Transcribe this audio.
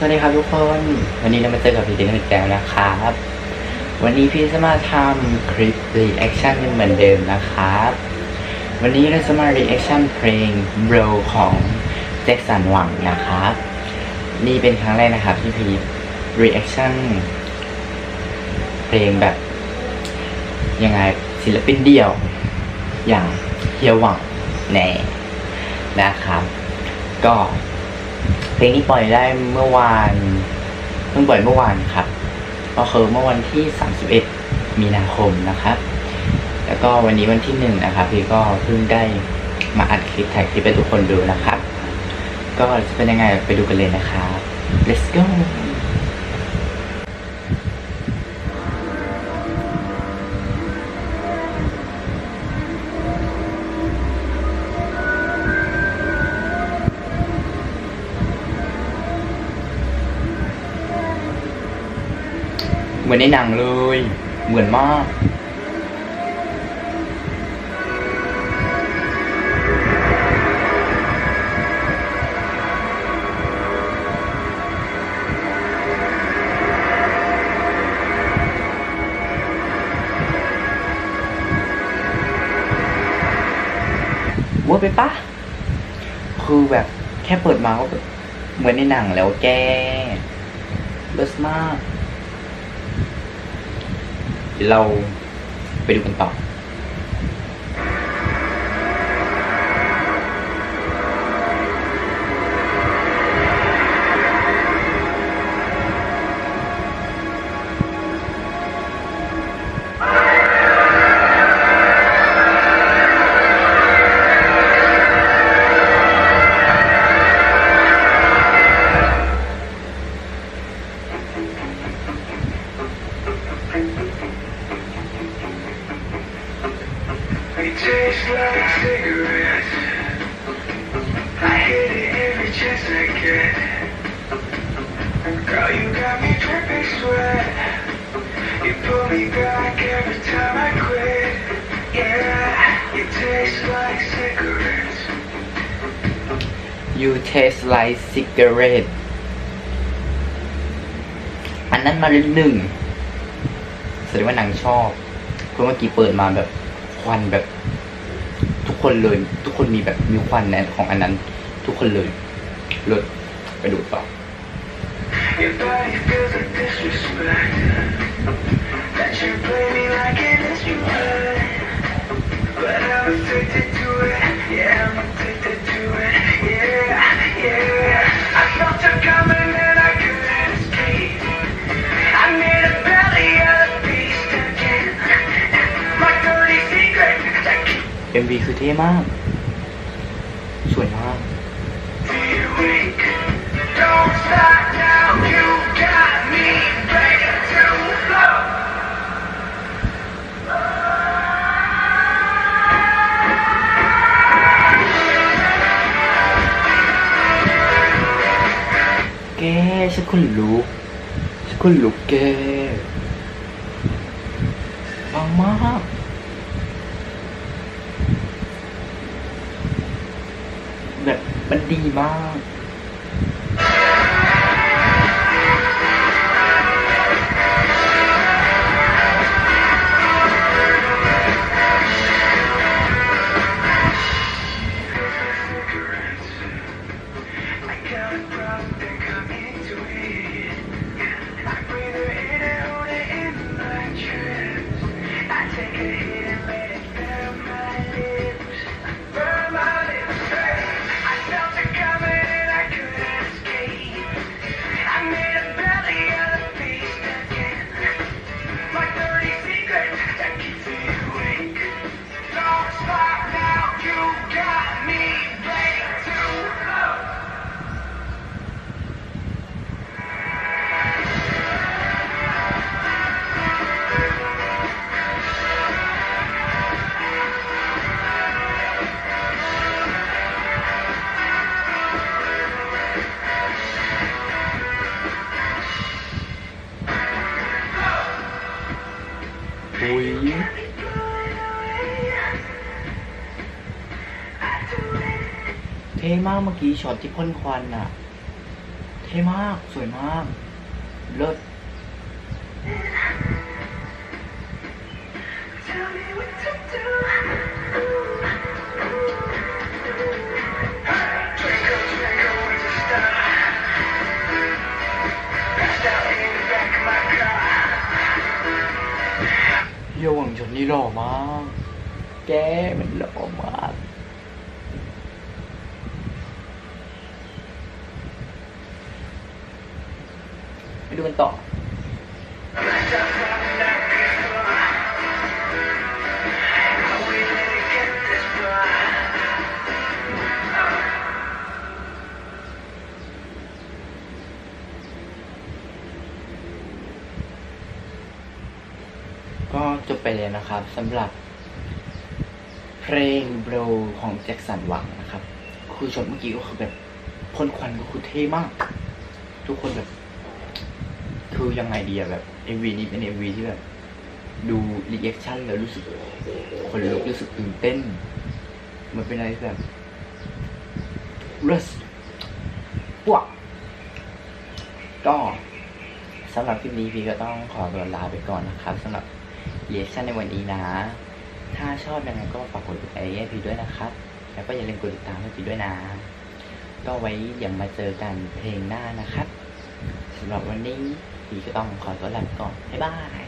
สวัสดีครับทุกคน วันนี้เรามาเจอกับพี่เดนอีกแล้วนะครับ วันนี้พี่จะมาทำคลิป reaction กันเหมือนเดิมนะครับ วันนี้เราจะมา reaction เพลง Bro ของแจ็คสันหวังนะครับ นี่เป็นครั้งแรกนะครับที่พี่ reaction เพลงแบบ ยังไงศิลปินเดี่ยว อย่างเฮียหวังแน่นะครับ ก็ เพลงนี้ปล่อยได้เมื่อวานเพิ่งปล่อยเมื่อวานครับ ก็คือเมื่อวันที่ 31 มีนาคมนะครับ แล้วก็วันนี้วันที่หนึ่งนะครับ พี่ก็เพิ่งได้มาอัดคลิปถ่ายคลิปให้ทุกคนดูนะครับ ก็จะเป็นยังไงไปดูกันเลยนะครับ let's go เหมือนในหนังเลย เหมือนมากเวอร์ไปปะคือแบบแค่เปิดมาก็เหมือนในหนังแล้วแกเลิศมาก เราไปดูกันต่อ you taste like cigarettes. อันนั้นมาเลยหนึ่งแสดงว่านางชอบ เพราะเมื่อกี้เปิดมาแบบควันแบบ คนเลย ทุกคนมีแบบมีควันแนของอันนั้น ทุกคนเลยเลิศไปดูต่อ Your body feels like disrespect. That you play เอ็น MV คือเท่มาก สวยมาก แกฉันคนลุกฉันคนลุกแกปังมาก แบบ มันดีมาก เท่มากเมื่อกี้ช็อตที่พ่นควันอะเท่มากสวยมาก เลิศเยาวังชนนี่หล่อมาก แกมันหล่อมาก ดูกันต่อก็จบไปเลยนะครับสำหรับเพลงโบรของแจ็คสันหวังนะครับคือช็อตเมื่อกี้ก็คือแบบพ่นควันก็คือเท่มาก ทุกคนแบบ คือยังไงดีอะแบบ MV นี้เป็น MV ที่แบบดูรีแอคชั่นแล้วรู้สึกคนลุกรู้สึกตื่นเต้น มันเป็นอะไรที่แบบรสปวกก็สำหรับคลิปนี้พี่ก็ต้องขอตัวลาไปก่อนนะครับสำหรับรีแอคชั่นในวันนี้นะ ถ้าชอบยังไงก็ฝากกดติดตามให้พี่ด้วยนะครับ แล้วก็อย่าลืมกดติดตามให้พี่ด้วยนะ ก็ไว้เดี๋ยวมาเจอกันเพลงหน้านะครับสำหรับวันนี้ พี่ก็ต้องขอตัวลาไปก่อนบ๊ายบาย